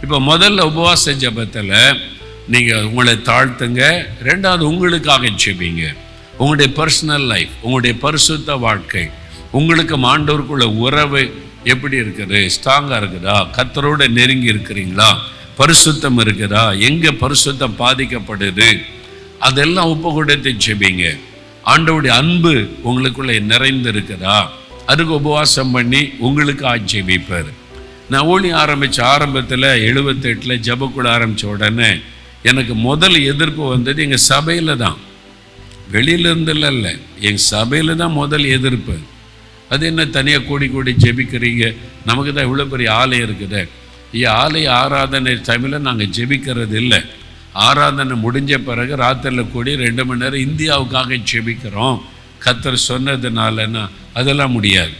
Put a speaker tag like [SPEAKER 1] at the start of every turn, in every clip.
[SPEAKER 1] இப்போ முதல்ல உபவாச ஜபத்தில் நீங்கள் உங்களை தாழ்த்துங்க. ரெண்டாவது உங்களுக்காக ஜெபிங்க. உங்களுடைய பர்சனல் லைஃப் உங்களுடைய பரிசுத்த வாழ்க்கை உங்களுக்கு ஆண்டவருக்குள்ள உறவு எப்படி இருக்குது? ஸ்ட்ராங்காக இருக்குதா? கத்தரோட நெருங்கி இருக்கிறீங்களா? பரிசுத்தம் இருக்குதா? எங்கே பரிசுத்தம் பாதிக்கப்படுது? அதெல்லாம் ஒப்பு கொடுத்து ஜெபிங்க. ஆண்டவருடைய அன்பு உங்களுக்குள்ளே நிறைந்து இருக்குதா அதுக்கு உபவாசம் பண்ணி உங்களுக்கு ஆட்சேபிப்பார் நான் ஓடி ஆரம்பித்த ஆரம்பத்தில் எழுபத்தெட்டில் ஜபக்குள்ள ஆரம்பித்த உடனே எனக்கு முதல் எதிர்ப்பு வந்தது எங்கள் சபையில் தான். வெளியிலேருந்துல இல்லை. எங்கள் சபையில் தான் முதல் எதிர்ப்பு. அது என்ன தனியாக கூடி கூடி ஜெபிக்கிறீங்க? நமக்கு தான் இவ்வளோ பெரிய ஆலயம் இருக்குது. ஆலய ஆராதனை தமிழில் நாங்கள் ஜெபிக்கிறது இல்லை. ஆராதனை முடிஞ்ச பிறகு ராத்திரியில் கூடி ரெண்டு மணி நேரம் இந்தியாவுக்காக ஜெபிக்கிறோம். கத்தர் சொன்னதுனாலன்னா அதெல்லாம் முடியாது.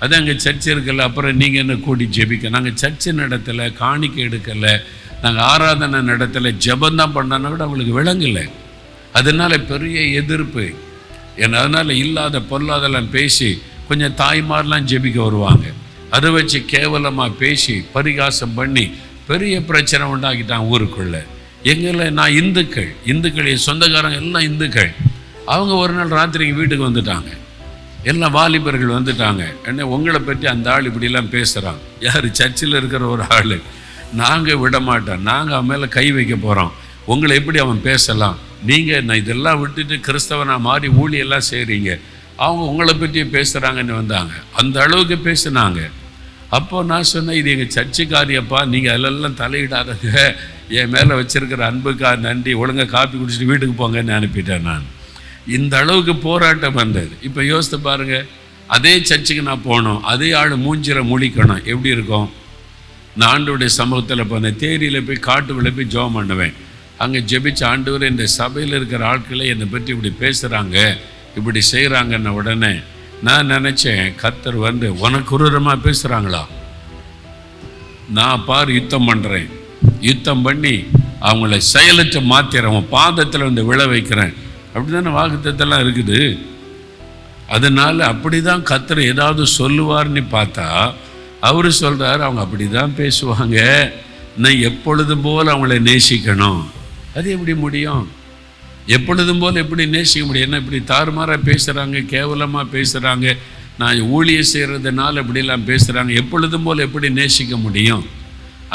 [SPEAKER 1] அது அங்கே சர்ச் இருக்கல அப்புறம் நீங்கள் என்ன கூடி ஜெபிக்க? நாங்கள் சர்ச்சு நடத்தலை காணிக்கை எடுக்கலை நாங்கள் ஆராதனை நடத்தலை ஜபந்தான் பண்ணோன்னா கூட அவங்களுக்கு விளங்கலை. அதனால பெரிய எதிர்ப்பு. ஏன்னா அதனால் இல்லாத பொல்லாதெல்லாம் பேசி கொஞ்சம் தாய்மாரெலாம் ஜெபிக்க வருவாங்க. அதை வச்சு கேவலமாக பேசி பரிகாசம் பண்ணி பெரிய பிரச்சனை உண்டாக்கிட்டாங்க ஊருக்குள்ளே. எங்களை நான் இந்துக்கள் இந்துக்கள் என் சொந்தக்காரங்க எல்லாம் இந்துக்கள். அவங்க ஒரு நாள் ராத்திரிக்கு வீட்டுக்கு வந்துட்டாங்க. எல்லாம் வாலிபர்கள் வந்துட்டாங்க? என்ன உங்களை பற்றி அந்த ஆள் இப்படிலாம் பேசுகிறான் யார்? சர்ச்சில் இருக்கிற ஒரு ஆள். நாங்கள் விட மாட்டோம் நாங்கள் அவன் மேலே கை வைக்க போகிறோம் உங்களை எப்படி அவன் பேசலாம்? நீங்கள் நான் இதெல்லாம் விட்டுட்டு கிறிஸ்தவனாக மாறி ஊழியெல்லாம் செய்கிறீங்க அவங்க உங்களை பற்றியும் பேசுகிறாங்கன்னு வந்தாங்க. அந்த அளவுக்கு பேசினாங்க. அப்போ நான் சொன்னேன் இது எங்கள் சர்ச்சுக்காரியப்பா. நீங்கள் அதிலெல்லாம் தலையிடாதங்க. என் மேலே வச்சுருக்கிற அன்புக்கா நன்றி. ஒழுங்காக காப்பி குடிச்சிட்டு வீட்டுக்கு போங்கன்னு அனுப்பிட்டேன் நான். இந்த அளவுக்கு போராட்டம் வந்தது. இப்போ யோசித்து பாருங்க அதே சர்ச்சுக்கு நான் போகணும் அதே ஆள் மூஞ்சிர முழிக்கணும். எப்படி இருக்கும்? நான் ஆண்டோடைய சமூகத்தில் போனேன் தேரியில் போய் காட்டுக்குள்ளே போய் ஜெபம் பண்ணுவேன். அங்கே ஜெபிச்ச ஆண்டவர் இந்த சபையில் இருக்கிற ஆட்களை என்னை பற்றி இப்படி பேசுகிறாங்க இப்படி செய்கிறாங்கன்ன உடனே நான் நினச்சேன் கத்தர் வந்து உனக்கு உருரமாக பேசுகிறாங்களா நான் பார் யுத்தம் பண்ணுறேன் யுத்தம் பண்ணி அவங்கள செயலற்ற மாத்திரேன் பாதத்தில் வந்து விழ வைக்கிறேன். அப்படி தானே வாக்குத்தத்தெல்லாம் இருக்குது? அதனால் அப்படி தான் கத்தர் ஏதாவது சொல்லுவார்னு பார்த்தா அவர் சொல்கிறார் அவங்க அப்படி தான் பேசுவாங்க. நான் எப்பொழுதும் போல் அவங்கள நேசிக்கணும்? அது எப்படி முடியும்? எப்பொழுதும் போல் எப்படி நேசிக்க முடியும்? என்ன இப்படி தாறுமாறாக பேசுகிறாங்க கேவலமாக பேசுகிறாங்க நான் ஊழியம் செய்கிறதுனால இப்படிலாம் பேசுகிறாங்க எப்பொழுதும் போல் எப்படி நேசிக்க முடியும்?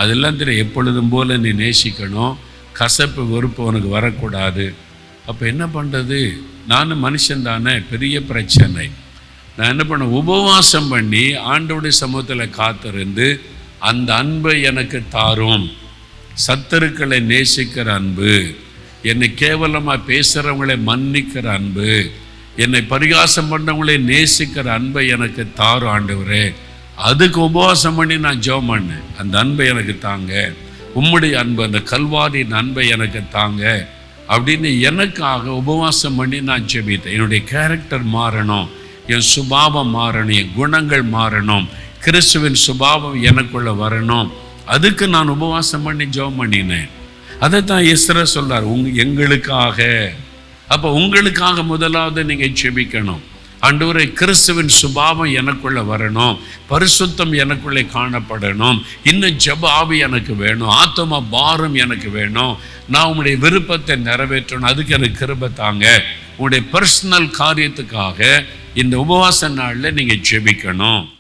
[SPEAKER 1] அதெல்லாம் தெரியும் எப்பொழுதும் போல் நீ நேசிக்கணும்? கசப்பு வெறுப்பு உனக்கு வரக்கூடாது. அப்போ என்ன பண்ணுறது நானும் மனுஷன் தானே பெரிய பிரச்சனை. நான் என்ன பண்ண உபவாசம் பண்ணி ஆண்டோடைய சமூகத்தில் காத்திருந்து அந்த அன்பை எனக்கு தாரும். சத்தருக்களை நேசிக்கிற அன்பு என்னை கேவலமாக பேசுகிறவங்களை மன்னிக்கிற அன்பு என்னை பரிகாசம் பண்ணவங்களை நேசிக்கிற அன்பை எனக்கு தாரும் ஆண்டவரே. அதுக்கு உபவாசம் பண்ணி நான் ஜோம் பண்ணேன். அந்த அன்பை எனக்கு தாங்க. உம்முடைய அன்பு அந்த கல்வாரியின் அன்பை எனக்கு தாங்க. அப்படின்னு எனக்காக உபவாசம் பண்ணி நான் ஜெபித்தேன். என்னுடைய கேரக்டர் மாறணும் என் சுபாவம் மாறணும் என் குணங்கள் மாறணும் கிறிஸ்துவின் சுபாவம் எனக்குள்ளே வரணும். அதுக்கு நான் உபவாசம் பண்ணி ஜெபம் பண்ணினேன். அதை தான் இஸ்ர சொல்கிறார் உங் எங்களுக்காக. அப்போ உங்களுக்காக முதலாவது நீங்கள் ஜெபிக்கணும். ஆண்டவரே கிறிஸ்துவின் சுபாவம் எனக்குள்ளே வரணும். பரிசுத்தம் எனக்குள்ளே காணப்படணும். இன்னும் ஜப ஆவி எனக்கு வேணும். ஆத்தம பாரம் எனக்கு வேணும். நான் உங்களுடைய விருப்பத்தை நிறைவேற்றணும். அதுக்கு எனக்கு கிருபை தாங்க. உங்களுடைய பர்சனல் காரியத்துக்காக இந்த உபவாச நாளில் நீங்கள் ஜெபிக்கணும்.